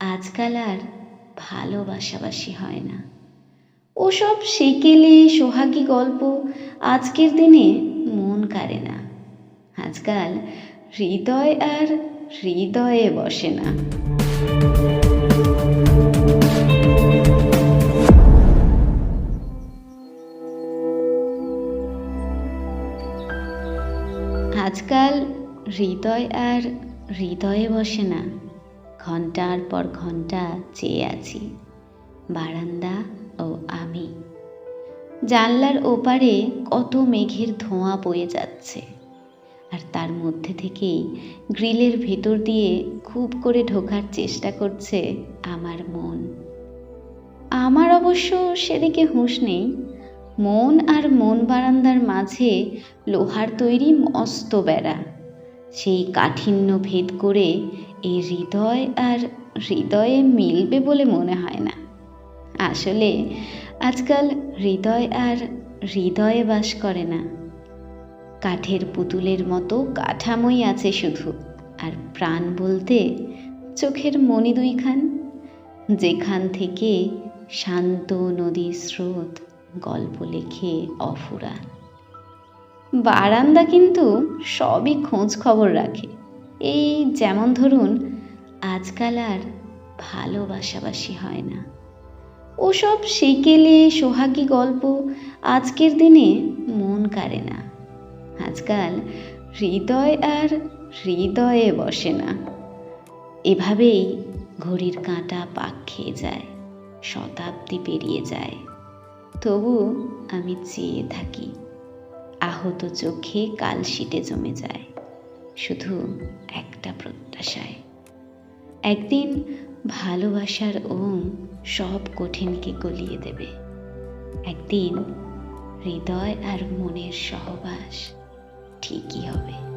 আজকাল আর ভালোবাসাবাসি হয় না। ওসব সেকেলে সোহাগী গল্প আজকের দিনে মন কাড়ে না। আজকাল হৃদয় আর হৃদয়ে বসে না। আজকাল হৃদয় আর হৃদয়ে বসে না। ঘণ্টার পর ঘণ্টা চেয়ে আছি, বারান্দা ও আমি। জানলার ওপারে কত মেঘের ধোঁয়া বয়ে যাচ্ছে, আর তার মধ্যে থেকেই গ্রিলের ভেতর দিয়ে খুব করে ঢোকার চেষ্টা করছে আমার মন। আমার অবশ্য সেদিকে হুঁশ নেই, মন আর মন বারান্দার মাঝে লোহার তৈরি মস্ত বেড়া। সেই কাঠিন্য ভেদ করে এই হৃদয় আর হৃদয়ে মিলবে বলে মনে হয় না। আসলে আজকাল হৃদয় আর হৃদয়ে বাস করে না। কাঠের পুতুলের মতো কাঠামোই আছে শুধু। আর প্রাণ বলতে চোখের মণি দুইখান, যেখান থেকে শান্ত নদীর স্রোত গল্প লেখে অফুরান বারান্দা কিন্তু সবই খোঁজ খবর রাখে। এই যেমন ধরুন, আজকাল আর ভালোবাসাবাসি হয় না। ওসব সেকেলে সোহাগী গল্প আজকের দিনে মন কাড়ে না। আজকাল হৃদয় আর হৃদয়ে বসে না। এভাবেই ঘড়ির কাঁটা পাক খেয়ে যায়, শতাব্দী পেরিয়ে যায়। তবু আমি চেয়ে থাকি আহত চোখে কালশিটে জমে যায়। শুধু একটা প্রত্যাশায়। একদিন ভালোবাসার ওম সব কঠিনকে গলিয়ে দেবে। একদিন হৃদয় আর মনের সহবাস ঠিকই হবে।